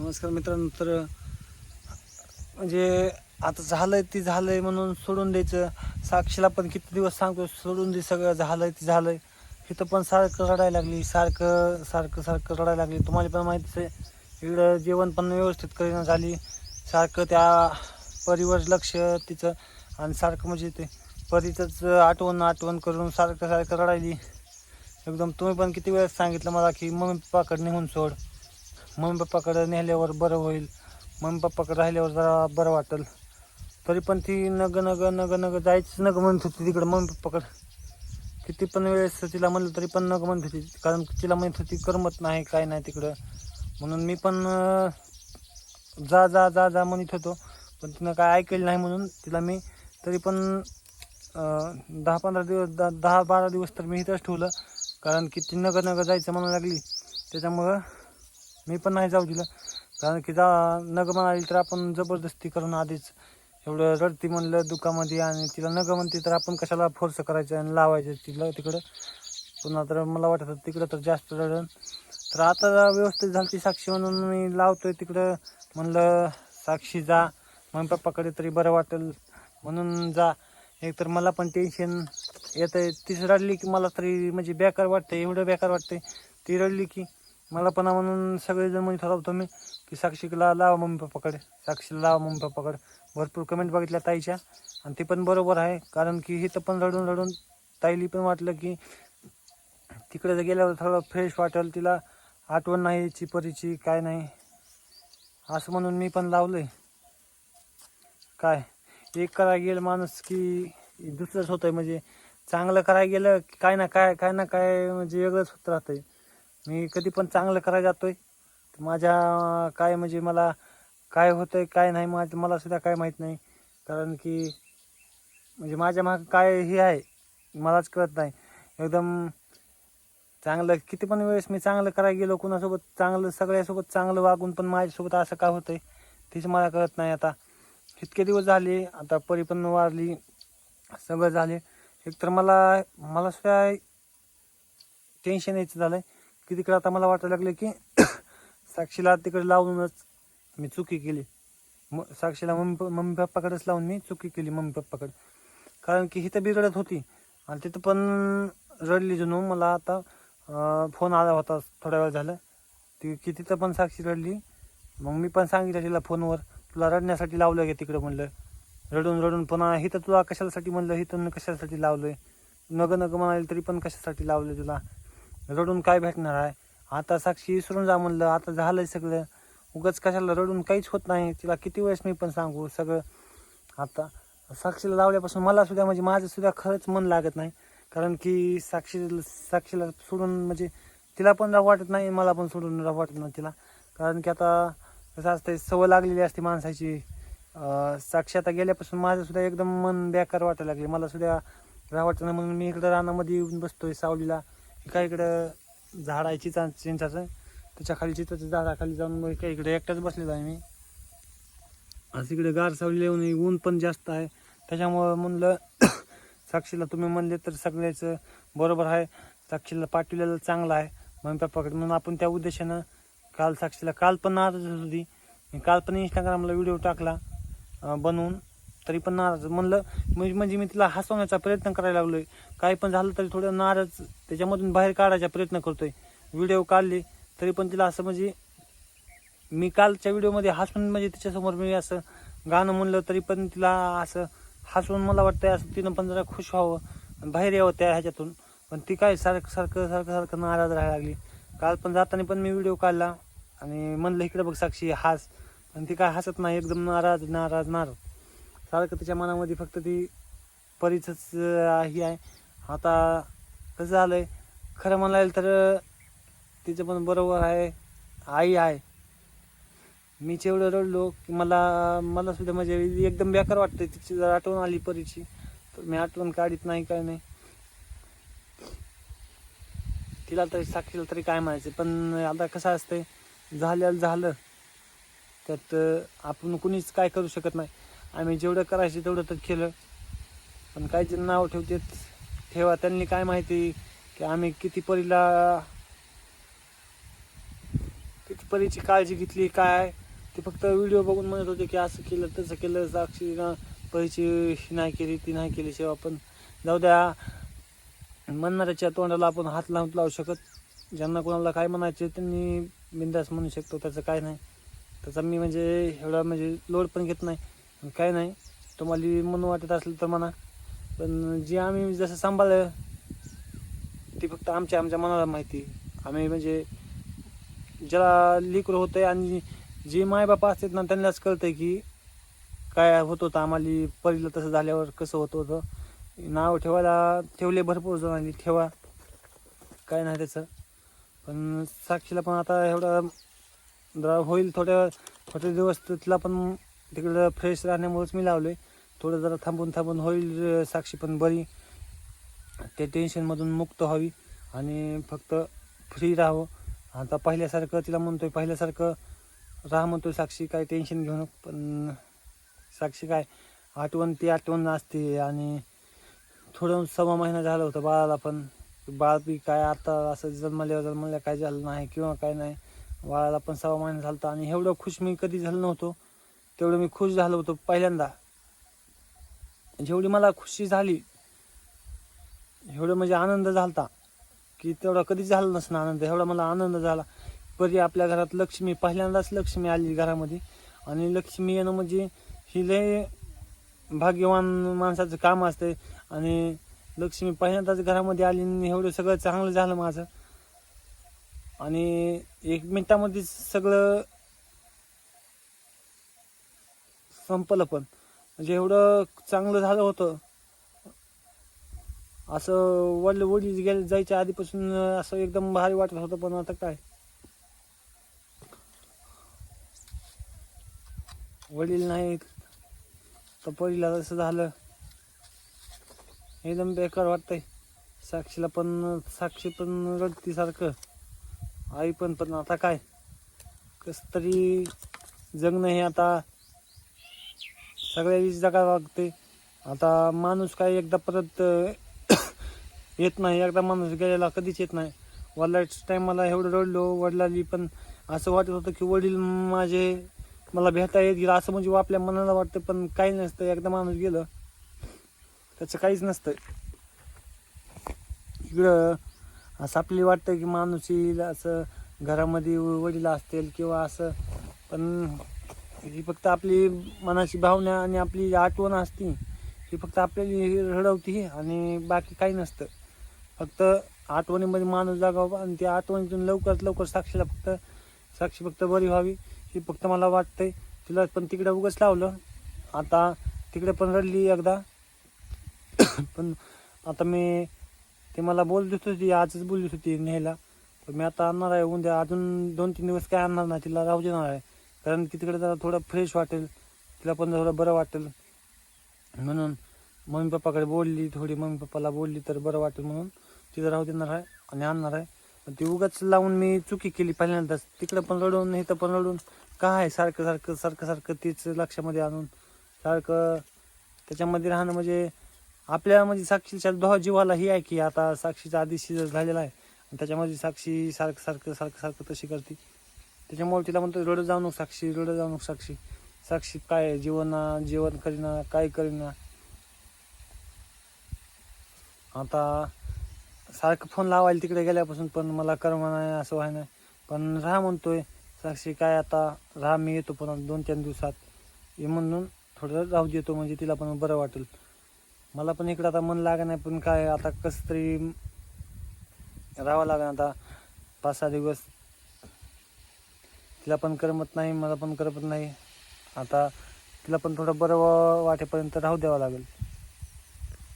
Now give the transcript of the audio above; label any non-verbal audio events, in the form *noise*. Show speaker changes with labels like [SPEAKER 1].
[SPEAKER 1] नमस्कार मित्रांनो तर म्हणजे आता झालंय ती झालंय म्हणून सोडून द्यायचं. साक्षीला पण किती दिवस सांगतो सोडून दे सगळं झालंय ती झालंय. इथं पण सारखं रडायला लागली सारखं सारखं सारखं रडायला लागली. तुम्हाला पण माहितीच आहे इकडं जेवण पण व्यवस्थित करीना झाली. सारखं त्या परीवर लक्ष तिचं आणि सारखं म्हणजे ते परीचंच आठवण आठवण करून सारखं सारखं रडायली. एकदम तुम्ही पण किती वेळेस सांगितलं मला की मम्मी पप्पाकडे नेऊन सोड. मम्मी पप्पाकडे नेल्यावर बरं होईल. मम्मी पप्पाकडे राहिल्यावर जरा बरं वाटेल. तरी पण ती नग नग नग नग जायचीच नग म्हणत होती तिकडं मम्मी पप्पाकडं किती पण वेळेस तिला म्हणलं तरी पण नग म्हणत होती. कारण तिला म्हणत होती करमत नाही काय नाही तिकडं. म्हणून मी पण जा जा जा जा म्हणत होतो. पण तिनं काय ऐकलं नाही म्हणून तिला मी तरी पण दहा पंधरा दिवस दहा दहा बारा दिवस तर मी इथंच ठेवलं. कारण की ती नग नग जायचं म्हणायला लागली. त्याच्यामुळं मी पण नाही जाऊ दिलं. कारण की जा नग म्हणाली तर आपण जबरदस्ती करून आधीच एवढं रडती म्हणलं दुकामध्ये आणि तिला नग म्हणते तर आपण कशाला फोर्स करायचं आणि लावायचं तिला तिकडं. पुन्हा तर मला वाटत होतं तिकडं तर जास्त रडण तर आता व्यवस्थित झाली ती साक्षी म्हणून मी लावतोय तिकडं. म्हणलं साक्षी जा. मम्मी पप्पाकडे तरी बरं वाटेल. म्हणून जा. एकतर मला पण टेन्शन येत आहे तीच रडली की मला तरी म्हणजे बेकार वाटतंय एवढं बेकार वाटतंय. ती रडली की मला पण म्हणून सगळेजण म्हणजे ठरवतो मी की साक्षीला लावा मम्मी पप्पाकडे. साक्षीला लावा मम्मी पप्पाकडे. भरपूर कमेंट बघितल्या ताईच्या. आणि ते पण बरोबर आहे कारण की इथं पण रडून रडून ताईली पण वाटलं की तिकडे जर गेल्यावर थोडं फ्रेश वाटेल तिला आठवण नाही याची परीची काय नाही. असं म्हणून मी पण लावलंय. काय? एक करायला गेलं माणूस की दुसरंच होतंय म्हणजे चांगलं करायला गेलं की काय ना काय काय ना काय म्हणजे वेगळंच होत राहतंय. मी कधी पण चांगलं करायला जातोय. तर माझ्या काय म्हणजे मला काय होतंय काय नाही माझं मला सुद्धा काय माहीत नाही. कारण की म्हणजे माझ्या मागं काय हे आहे मलाच कळत नाही. एकदम चांगलं किती पण वेळेस मी चांगलं करायला गेलो कुणासोबत चांगलं सगळ्यासोबत चांगलं वागून पण माझ्यासोबत असं का होतंय तेच मला कळत नाही आता. इतके दिवस झाले आता परी पण वारली सगळं झाले. एकतर मला मला सुद्धा टेन्शन यायचं झालं आहे की तिकडे आता मला वाटायला लागलं की *coughs* साक्षीला तिकडे लावूनच मी चुकी केली. म साक्षीला मम्मी मम्मी पप्पाकडेच लावून मी चुकी केली मम्मी पप्पाकडे. कारण की हिथं बी होती. आणि तिथं पण रडली जणू. मला आता फोन आला होता. थोड्या वेळ झालं. ती की तिथं पण साक्षी रडली. मग मी पण सांगितलं तिला फोनवर तुला रडण्यासाठी लावलं गे तिकडं? म्हणलं. रडून रडून पुन्हा हिथं तुला कशासाठी म्हणलं? हिथं कशासाठी लावलंय? नग नग म्हणाले तरी पण कशासाठी लावलं तुला? रडून काय भेटणार आहे? आता साक्षी विसरून जा म्हणलं आता झालंय सगळं. उगाच कशाला रडून काहीच होत नाही. तिला किती वेळेस मी पण सांगू सगळं आता साक्षीला लावल्यापासून मला सुद्धा म्हणजे माझं सुद्धा खरंच मन लागत नाही. कारण की साक्षी साक्षीला सोडून म्हणजे तिला पण राव वाटत नाही मला पण सोडून राव वाटत नाही तिला. कारण की आता कसं असतंय सवय लागलेली असते माणसाची. साक्षी आता गेल्यापासून माझं सुद्धा एकदम मन बेकार वाटायला लागले मला सुद्धा राव वाटत नाही म्हणून मी इकडं रानामध्ये येऊन बसतोय सावलीला. काय इकडं झाड आहे चिचा चिंचाचं. त्याच्याखाली चिंचाच्या झाडाखाली जाऊन मग काय इकडे एकटाच बसलेलो आहे मी. आज इकडे गार सावली येऊन ऊन पण जास्त आहे. त्याच्यामुळं म्हणलं *coughs* साक्षीला तुम्ही म्हणले तर सगळ्याचं बरोबर आहे. साक्षीला पाठवलेलं चांगलं आहे. मम्मी पप्पाकडे म्हणून आपण त्या उद्देशानं काल साक्षीला काल पण नाराज होती. काल पण इंस्टाग्रामला व्हिडिओ टाकला बनवून. तरी पण नाराज. म्हणलं म्हणजे म्हणजे मी तिला हसवण्याचा प्रयत्न करायला लागलोय. काय पण झालं तरी थोडं नाराज. त्याच्यामधून बाहेर काढायचा प्रयत्न करतोय. व्हिडिओ काढले तरी पण तिला असं म्हणजे मी कालच्या व्हिडिओमध्ये हसून म्हणजे तिच्यासमोर मी असं गाणं म्हणलं तरी पण तिला असं हसून मला वाटतंय असं तिनं पण जरा खुश व्हावं. बाहेर यावं त्या ह्याच्यातून. पण ती काय सारखं सारखं सारखं सारखं नाराज राहायला लागली. काल पण जाताना पण मी व्हिडिओ काढला आणि म्हणलं इकडे बघ साक्षी हास. पण ती काय हसत नाही एकदम नाराज नाराज नाराज. सारखं तिच्या मनामध्ये फक्त ती परीचंच ही आहे. आता कसं झालं आहे खरं म्हणायला तर तिचं पण बरोबर आहे आई आहे. मीच एवढं रडलो की मला मला सुद्धा म्हणजे एकदम बेकार वाटतं तिची. जर आठवण आली परीची तर मी आठवण काढीत नाही काय नाही. तिला तरी साक्षीला तरी काय म्हणायचं? पण आता कसं असतंय झाल्याला झालं. त्यात आपण कुणीच काय करू शकत नाही. आम्ही जेवढं करायचं तेवढं तर केलं. पण काय जे नाव ठेवतेत ठेवा त्यांनी काय माहिती की आम्ही किती परीला किती परीची काळजी घेतली काय? ते फक्त व्हिडिओ बघून म्हणत होते की असं केलं तसं केलं साक्षी ना परीची नाही केली ती नाही केली शिवाय पण जाऊ द्या म्हणणाऱ्याच्या तोंडाला आपण हात लावून लावू शकत. ज्यांना कोणाला काय म्हणायचे त्यांनी बिंदास म्हणू शकतो त्याचं काय नाही. त्याचा मी म्हणजे एवढा म्हणजे लोड पण घेत नाही. काय नाही. तुम्हाला म्हणून वाटत असलं तर म्हणा. पण जे आम्ही जसं सांभाळलं ते फक्त आमच्या आमच्या मनाला माहिती आम्ही म्हणजे ज्याला लिकर आहे आणि जे मायबाप असतात ना त्यांनाच कळतंय की काय होत होतं. आम्हाला पहिलं तसं झाल्यावर कसं होत होतं. नाव ठेवायला ठेवले भरपूर जणांनी. ठेवा. काय नाही त्याचं. पण साक्षीला पण आता एवढा जरा होईल थोड्या थोडे दिवस तिला पण तिकडं फ्रेश राहण्यामुळेच मी लावले थोडं जरा थांबून थांबून होईल साक्षी पण बरी. त्या टेन्शनमधून मुक्त व्हावी आणि फक्त फ्री राहावं. आता पहिल्यासारखं तिला म्हणतोय पहिल्यासारखं राहा म्हणतोय साक्षी काय टेन्शन घेऊ नको. पण साक्षी काय आठवण ती आठवण असते आणि थोडं सव्वा महिना झाला होता बाळाला पण. बाळ बी काय आता असं जन्मल्यावर जन्मल्या काय झालं नाही किंवा काय नाही. बाळाला पण सव्वा महिना झाला होता आणि एवढं खुश मी कधी झालं नव्हतो. तेवढं मी खुश झालो होतो पहिल्यांदा. जेवढी मला खुशी झाली एवढं म्हणजे आनंद झाला की तेवढा कधीच झाला नसणार आनंद. एवढा मला आनंद झाला. परी आपल्या घरात लक्ष्मी पहिल्यांदाच लक्ष्मी आली घरामध्ये. आणि लक्ष्मी येणं म्हणजे ही लय भाग्यवान माणसाचं काम असते. आणि लक्ष्मी पहिल्यांदाच घरामध्ये आली आणि एवढं सगळं चांगलं झालं माझं. आणि एक मिनिटामध्ये सगळं संपलं पण. म्हणजे एवढं चांगलं झालं होतं. असं वडील वडील गेले जायच्या आधीपासून असं एकदम भारी वाटत होतं पण आता काय? वडील नाही तर पहिला तसं झालं एकदम बेकार वाटतंय. साक्षीला पण साक्षी पण रडती सारखं आई पण पण आता काय? कस तरी जगणं हे आता सगळ्या जगावं लागते. आता माणूस काय एकदा परत *coughs* येत नाही. एकदा माणूस गेलेला कधीच येत नाही. वडिलाच्या टायमाला एवढं रडलो वडिलाली पण असं वाटत होतं की वडील माझे मला भेटा येत गेलं असं म्हणजे आपल्या मनाला वाटतं पण काही नसतं. एकदा माणूस गेलं त्याचं काहीच नसतं. इकडं असं आपल्याला वाटतं की माणूस येईल असं घरामध्ये वडील असतील किंवा असं पण ही फक्त आपली मनाची भावना आणि आपली आठवण असती ही फक्त आपल्याला रडवती आणि बाकी काही नसतं. फक्त आठवणीमध्ये माणूस जागावा आणि त्या आठवणीतून लवकरात लवकर साक्षीला फक्त साक्षी फक्त बरी व्हावी ही फक्त मला वाटतंय. तिला पण तिकडे उगच लावलं. आता तिकडे पण रडली एकदा. *coughs* पण आता मी ते मला बोलत होती आजच बोलत होती न्यायला पण मी आता आणणार आहे उद्या अजून दोन तीन दिवस काय आणणार नाही तिला राहू देणार आहे. कारण की तिकडे जरा थोडं फ्रेश वाटेल तिला पण थोडं बरं वाटेल. म्हणून मम्मी पप्पाकडे बोलली थोडी मम्मी पप्पाला बोलली तर बरं वाटेल म्हणून. तिथं राहू देणार आहे आणि आणणार आहे. पण ती उगाच लावून मी चुकी केली पहिल्यांदाच तिकडं पण रडून इथं पण रडून. काय सारखं सारखं सारखं सारखं तीच लक्षामध्ये आणून. सारखं त्याच्यामध्ये राहणं म्हणजे आपल्या म्हणजे साक्षीच्या दोहा जीवाला ही आहे की आता साक्षीचा आधी शिजर झालेला आहे. आणि त्याच्यामध्ये साक्षी सारखं सारखं सारखं सारखं तशी करते. त्याच्यामुळे तिला म्हणतो रडत जाऊ नको साक्षी रडत जाऊ नको साक्षी. साक्षी काय आहे? जीवना जेवण करीना काय करीना? आता सारखं फोन लावायला तिकडे गेल्यापासून पण मला कर्म नाही असं व्हाय नाही. पण राहा म्हणतोय साक्षी काय आता? राहा मी येतो पण दोन तीन दिवसात. हे म्हणून थोडं राहू देतो म्हणजे तिला पण बरं वाटेल. मला पण इकडं आता मन लागा नाही पण काय आता कसं तरी राहावं लागेल आता. पाच सहा दिवस तिला पण करमत नाही मला पण करमत नाही. आता तिला पण थोडं बरं वाटेपर्यंत राहू द्यावं लागेल.